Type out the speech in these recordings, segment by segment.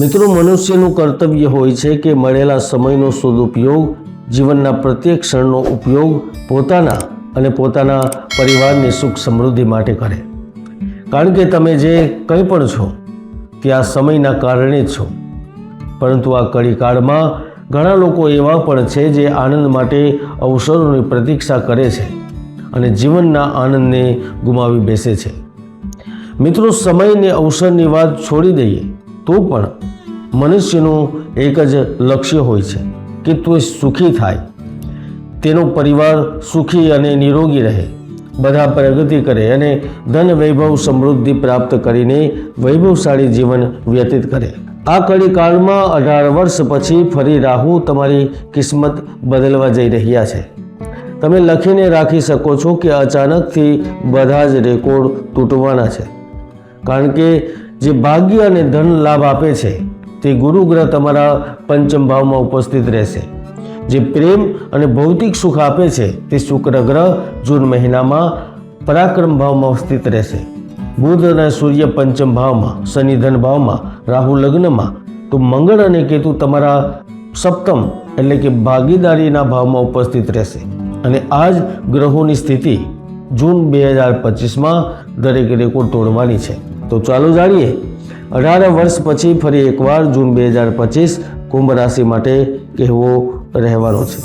મિત્રો, મનુષ્યનું કર્તવ્ય હોય છે કે મળેલા સમયનો સદુપયોગ, જીવનના પ્રત્યેક ક્ષણનો ઉપયોગ પોતાના અને પોતાના પરિવારની સુખ સમૃદ્ધિ માટે કરે. કારણ કે તમે જે કંઈ પણ છો, તે આ સમયના કારણે જ છો. પરંતુ આ કડીકાળમાં ઘણા લોકો એવા પણ છે જે આનંદ માટે અવસરોની પ્રતીક્ષા કરે છે અને જીવનના આનંદને ગુમાવી બેસે છે. મિત્રો, સમયને અવસરની વાત છોડી દઈએ તો પણ મનુષ્યનું એક જ લક્ષ્ય હોય છે કે તું સુખી થાય. તેનો પરિવાર સુખી અને નિરોગી રહે, બધા પ્રગતિ કરે અને ધન વૈભવ સમૃદ્ધિ પ્રાપ્ત કરીને વૈભવશાળી જીવન વ્યતીત કરે. આ કડીકાળમાં અઢાર વર્ષ પછી ફરી રાહુ તમારી કિસ્મત બદલવા જઈ રહ્યા છે. તમે લખીને રાખી શકો છો કે અચાનકથી બધા જ રેકોર્ડ તૂટવાના છે. કારણ કે જે ભાગ્ય અને ધન લાભ આપે છે તે ગુરુ ગ્રહ તમારા પંચમ ભાવમાં ઉપસ્થિત રહેશે. જે પ્રેમ અને ભૌતિક સુખ આપે છે, તે શુક્ર ગ્રહ જૂન મહિનામાં પરાક્રમ ભાવમાં સ્થિત રહેશે. બુધ અને સૂર્ય પંચમ ભાવમાં, શનિ ધન ભાવમાં, રાહુ લગ્નમાં, તો મંગળ અને કેતુ તમારા સપ્તમ એટલે કે ભાગીદારીના ભાવમાં ઉપસ્થિત રહેશે. અને આ જ ગ્રહોની સ્થિતિ જૂન બે હજાર પચીસમાં દરેક રેકોર્ડ તોડવાની છે. તો ચાલો જાણીએ અઢાર વર્ષ પછી ફરી એકવાર જૂન બે હજાર પચીસ કુંભ રાશિ માટે કહેવો રહેવાનો છે.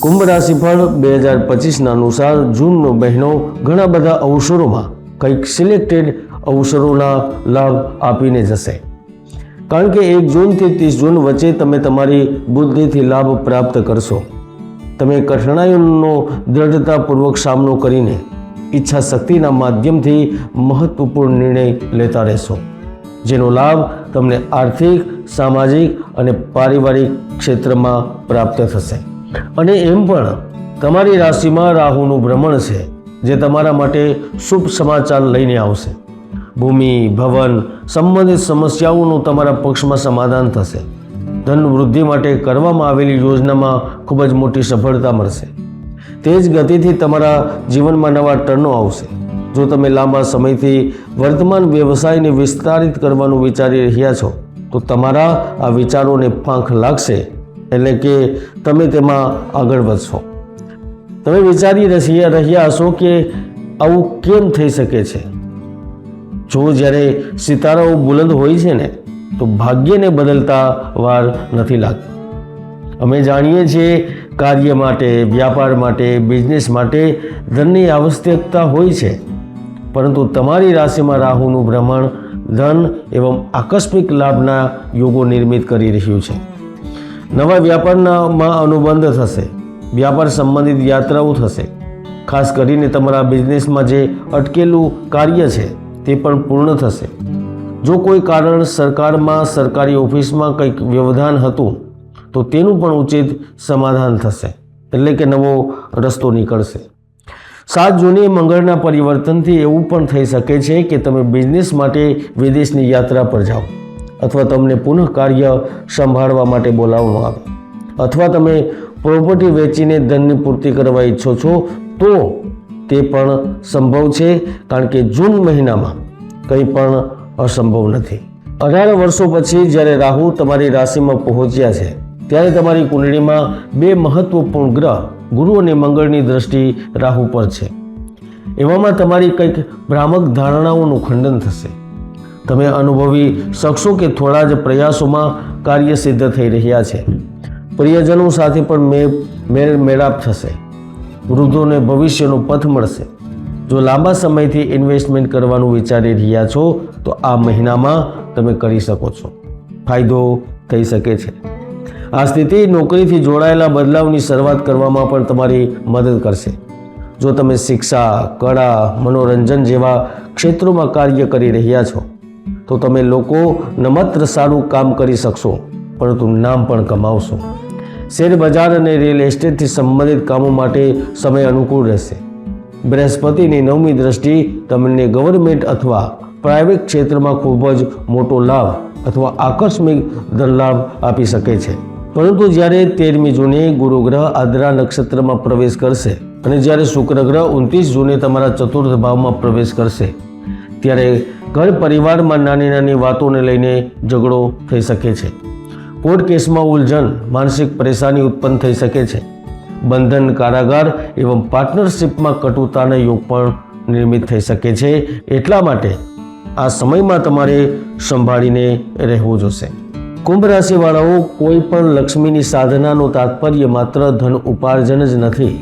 કુંભ રાશિ પણ બે હજાર પચીસના અનુસાર જૂનનો બહેનો ઘણા બધા અવસરોમાં કંઈક સિલેક્ટેડ અવસરોના લાભ આપીને જશે. કારણ કે એક જૂનથી ત્રીસ જૂન વચ્ચે તમે તમારી બુદ્ધિથી લાભ પ્રાપ્ત કરશો. તમે કઠણાઈઓનો દ્રઢતાપૂર્વક સામનો કરીને ઈચ્છા શક્તિના માધ્યમથી મહત્વપૂર્ણ નિર્ણય લેતા રહેશો. જેનો લાભ તમને આર્થિક, સામાજિક અને પારિવારિક ક્ષેત્રમાં પ્રાપ્ત થશે. અને એમ પણ તમારી રાશિમાં રાહુનું ભ્રમણ છે, જે તમારા માટે શુભ સમાચાર લઈને આવશે. ભૂમિ, ભવન સંબંધિત સમસ્યાઓનું તમારા પક્ષમાં સમાધાન થશે. ધન વૃદ્ધિ માટે કરવામાં આવેલી યોજનામાં ખૂબ જ મોટી સફળતા મળશે. તે જ ગતિથી તમારા જીવનમાં નવા ટર્નો આવશે. જો તમે લાંબા સમયથી વર્તમાન વ્યવસાયને વિસ્તારિત કરવાનું વિચારી રહ્યા છો, તો તમારા આ વિચારોને પાંખ લાગશે, એટલે કે તમે તેમાં આગળ વધશો. તમે વિચારી રહ્યા હશો કે આવું કેમ થઈ શકે છે? જો જ્યારે સિતારાઓ બુલંદ હોય છે ને, તો ભાગ્યને બદલતા વાર નથી લાગતી. અમે જાણીએ છીએ કાર્ય માટે, વ્યાપાર માટે બિઝનેસ માટે ધનની આવશ્યકતા હોય છે. પરંતુ તમારી રાશિમાં રાહુનું ભ્રમણ ધન એવં આકસ્મિક લાભના યોગો નિર્મિત કરી રહ્યું છે. નવા વ્યાપારનામાં અનુબંધ થશે. વ્યાપાર સંબંધિત યાત્રાઓ થશે. ખાસ કરીને તમારા બિઝનેસમાં જે અટકેલું કાર્ય છે, તે પણ પૂર્ણ થશે. જો કોઈ કારણ સરકારમાં, સરકારી ઓફિસમાં કંઈક વ્યવધાન હતું તો તેનું પણ ઉચિત સમાધાન થશે. એટલે કે નવો રસ્તો નીકળશે. સાત જૂને મંગળના પરિવર્તનથી એવું પણ થઈ શકે છે કે તમે બિઝનેસ માટે વિદેશની યાત્રા પર જાઓ અથવા તમને પુનઃ કાર્ય સંભાળવા માટે બોલાવવામાં આવે. અથવા તમે પ્રોપર્ટી વેચીને ધનની પૂર્તિ કરવા ઈચ્છો છો, તો તે પણ સંભવ છે, કારણ કે જૂન મહિનામાં કંઈ પણ અસંભવ નથી. અઢાર વર્ષો પછી જ્યારે રાહુ તમારી રાશિમાં પહોંચ્યા છે ત્યારે તમારી કુંડળીમાં બે મહત્વપૂર્ણ ગ્રહ, ગુરુ અને મંગળની દ્રષ્ટિ રાહુ પર છે. એવામાં તમારી કંઈક ભ્રામક ધારણાઓનું ખંડન થશે. તમે અનુભવી શકશો કે થોડા જ પ્રયાસોમાં કાર્ય સિદ્ધ થઈ રહ્યા છે. પ્રિયજનો સાથે પણ મે, મેળ, મેળાપ થશે. વૃદ્ધોને ભવિષ્યનો પથ મળશે. જો લાંબા સમયથી ઇન્વેસ્ટમેન્ટ કરવાનું વિચારી રહ્યા છો, તો આ મહિનામાં તમે કરી શકો છો. ફાયદો થઈ શકે છે. આ સ્થિતિ નોકરીથી જોડાયેલા બદલાવની શરૂઆત કરવામાં પણ તમારી મદદ કરશે. જો તમે શિક્ષા, કળા, મનોરંજન જેવા ક્ષેત્રોમાં કાર્ય કરી રહ્યા છો, તો તમે લોકો ન માત્ર સારું કામ કરી શકશો, પરંતુ નામ પણ કમાવશો. શેર બજાર અને રિયલ એસ્ટેટથી સંબંધિત કામો માટે સમય અનુકૂળ રહેશે. બૃહસ્પતિની નવમી દ્રષ્ટિ તમને ગવર્મેન્ટ અથવા પ્રાઇવેટ ક્ષેત્રમાં ખૂબ જ મોટો લાભ અથવા આકસ્મિક ધનલાભ આપી શકે છે. પરંતુ જ્યારે તેરમી જૂને ગુરુગ્રહ આદ્રા નક્ષત્રમાં પ્રવેશ કરશે અને જ્યારે શુક્રગ્રહ ઉનત્રીસ જૂને તમારા ચતુર્થ ભાવમાં પ્રવેશ કરશે, ત્યારે ઘર પરિવારમાં નાની નાની વાતોને લઈને ઝઘડો થઈ શકે છે. કોર્ટ કેસમાં ઉલઝન, માનસિક પરેશાની ઉત્પન્ન થઈ શકે છે. બંધન, કારાગાર એવં પાર્ટનરશિપમાં કટુતાના યોગ પણ નિર્મિત થઈ શકે છે. એટલા માટે આ સમયમાં તમારે સંભાળીને રહેવું જોશે. કુંભ રાશિવાળાઓ કોઈ પણ લક્ષ્મીની સાધનાનું તાત્પર્ય માત્ર ધન ઉપાર્જન જ નથી,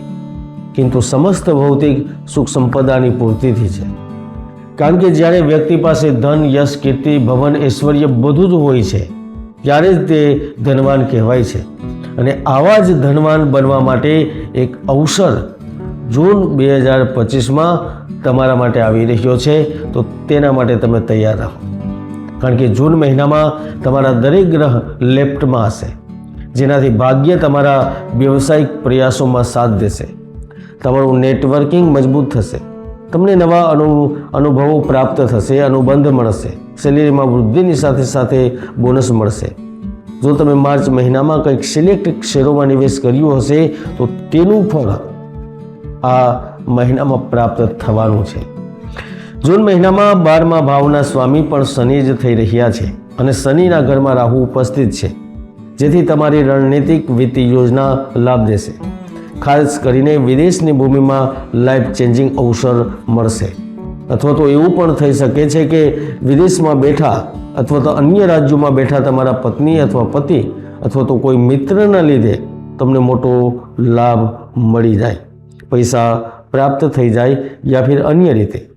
કિંતુ સમસ્ત ભૌતિક સુખ સંપદાની પૂર્તિથી છે. કારણ કે જ્યારે વ્યક્તિ પાસે ધન, યશ, કીર્તિ, ભવન, ઐશ્વર્ય બધું જ હોય છે, ત્યારે જ તે ધનવાન કહેવાય છે. અને આવા જ ધનવાન બનવા માટે એક અવસર જૂન બે હજાર પચીસમાં તમારા માટે આવી રહ્યો છે, તો તેના માટે તમે તૈયાર રહો. કારણ કે જૂન મહિનામાં તમારા દરેક ગ્રહ લેફ્ટમાં હશે. જેનાથી ભાગ્ય તમારા વ્યવસાયિક પ્રયાસોમાં સાથ દેશે. તમારું નેટવર્કિંગ મજબૂત થશે. તમને નવા અનુ, અનુભવો પ્રાપ્ત થશે, અનુબંધ મળશે. સેલેરીમાં વૃદ્ધિની સાથે સાથે બોનસ મળશે. જો તમે માર્ચ મહિનામાં કંઈક સિલેક્ટ શેરોમાં નિવેશ કર્યું હશે, તો તેનું ફળ આ મહિનામાં પ્રાપ્ત થવાનું છે. જૂન મહિનામાં બારમા ભાવના સ્વામી પણ શનિ જ થઈ રહ્યા છે અને શનિના ઘરમાં રાહુ ઉપસ્થિત છે, જેથી તમારી રણનીતિક વિત્તીય યોજના લાભ દેશે. ખાસ કરીને વિદેશની ભૂમિમાં લાઈફ ચેન્જિંગ અવસર મળશે. અથવા તો એવું પણ થઈ શકે છે કે વિદેશમાં બેઠા અથવા તો અન્ય રાજ્યોમાં બેઠા તમારા પત્ની અથવા પતિ અથવા તો કોઈ મિત્રના લીધે તમને મોટો લાભ મળી જાય. પૈસા પ્રાપ્ત થઈ જાય યા ફિર અન્ય રીતે.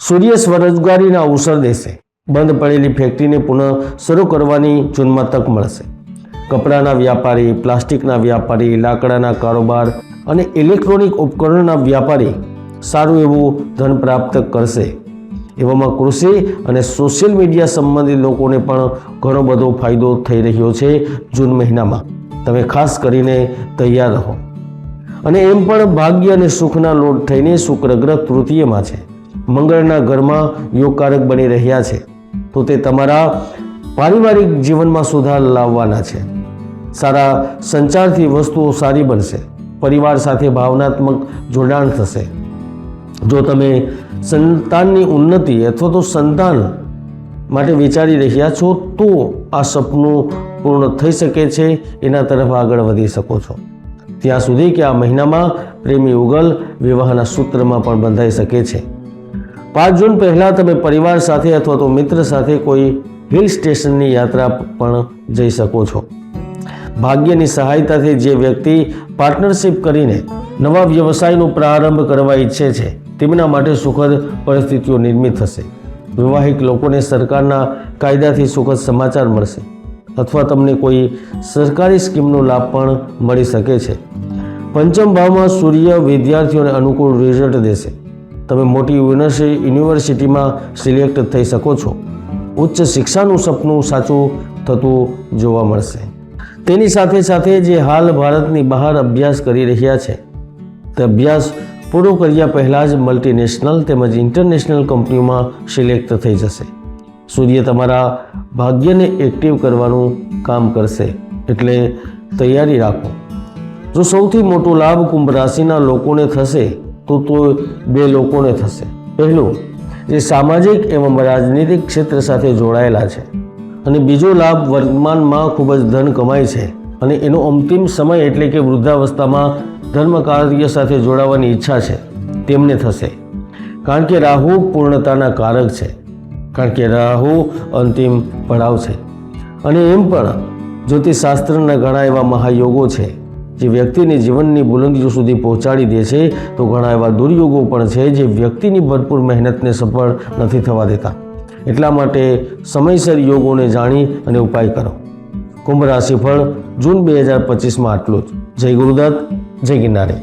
સૂર્ય સ્વરોજગારીના અવસર દેશે. બંધ પડેલી ફેક્ટરીને પુનઃ શરૂ કરવાની જૂનમાં તક મળશે. કપડાના વ્યાપારી, પ્લાસ્ટિકના વ્યાપારી, લાકડાના કારોબાર અને ઇલેક્ટ્રોનિક ઉપકરણના વ્યાપારી સારું એવું ધન પ્રાપ્ત કરશે. એવામાં કૃષિ અને સોશિયલ મીડિયા સંબંધિત લોકોને પણ ઘણો બધો ફાયદો થઈ રહ્યો છે જૂન મહિનામાં. તમે ખાસ કરીને તૈયાર રહો. અને એમ પણ ભાગ્ય અને સુખના લોટ થઈને શુક્ર ગ્રહ તૃતીયમાં છે. મંગળના ઘરમાં યોગકારક બની રહ્યા છે, તો તે તમારા પારિવારિક જીવનમાં સુધાર લાવવાના છે. સારા સંચારથી વસ્તુઓ સારી બનશે, પરિવાર સાથે ભાવનાત્મક જોડાણ થશે. જો તમે સંતાનની ઉન્નતિ અથવા તો સંતાન માટે વિચારી રહ્યા છો, તો આ સપનું પૂર્ણ થઈ શકે છે, એના તરફ આગળ વધી શકો છો. ત્યાં સુધી કે આ મહિનામાં પ્રેમી ઉગલ વિવાહના સૂત્રમાં પણ બંધાઈ શકે છે. પાંચ જૂન પહેલાં તમે પરિવાર સાથે અથવા તો મિત્ર સાથે કોઈ હિલ સ્ટેશનની યાત્રા પણ જઈ શકો છો. ભાગ્યની સહાયતાથી જે વ્યક્તિ પાર્ટનરશિપ કરીને નવા વ્યવસાયનો પ્રારંભ કરવા ઈચ્છે છે, તેમના માટે સુખદ પરિસ્થિતિઓ નિર્મિત થશે. વિવાહિક લોકોને સરકારના કાયદાથી સુખદ સમાચાર મળશે અથવા તમને કોઈ સરકારી સ્કીમનો લાભ પણ મળી શકે છે. પંચમ ભાવમાં સૂર્ય વિદ્યાર્થીઓને અનુકૂળ રિઝલ્ટ દેશે. તમે મોટી યુનિવર્સિટી યુનિવર્સિટીમાં સિલેક્ટ થઈ શકો છો. ઉચ્ચ શિક્ષાનું સપનું સાચું થતું જોવા મળશે. તેની સાથે સાથે જે હાલ ભારતની બહાર અભ્યાસ કરી રહ્યા છે, તે અભ્યાસ પૂરો કર્યા પહેલાં જ મલ્ટીનેશનલ તેમજ ઇન્ટરનેશનલ કંપનીઓમાં સિલેક્ટ થઈ જશે. સૂર્ય તમારા ભાગ્યને એક્ટિવ કરવાનું કામ કરશે, એટલે તૈયારી રાખો. જો સૌથી મોટો લાભ કુંભ રાશિના લોકોને થશે તો તો બે લોકોને થશે. પહેલું જે સામાજિક એવં રાજનીતિક ક્ષેત્ર સાથે જોડાયેલા છે અને બીજો લાભ વર્તમાનમાં ખૂબ જ ધન કમાય છે અને એનો અંતિમ સમય એટલે કે વૃદ્ધાવસ્થામાં ધર્મ કાર્ય સાથે જોડાવાની ઈચ્છા છે, તેમને થશે. કારણ કે રાહુ પૂર્ણતાના કારક છે. કારણ કે રાહુ અંતિમ પડાવ છે. અને એમ પણ જ્યોતિષશાસ્ત્રના ઘણા એવા મહાયોગો છે. જે વ્યક્તિને જીવનની બુલંદીઓ સુધી પહોંચાડી દે છે, તો ઘણા એવા દુર્યોગો પણ છે જે વ્યક્તિની ભરપૂર મહેનતને સફળ નથી થવા દેતા. એટલા માટે સમયસર યોગોને જાણી અને ઉપાય કરો. કુંભ રાશિફળ જૂન બે હજાર પચીસમાં આટલું જ. જય ગુરુદત્ત, જય ગિરનારી.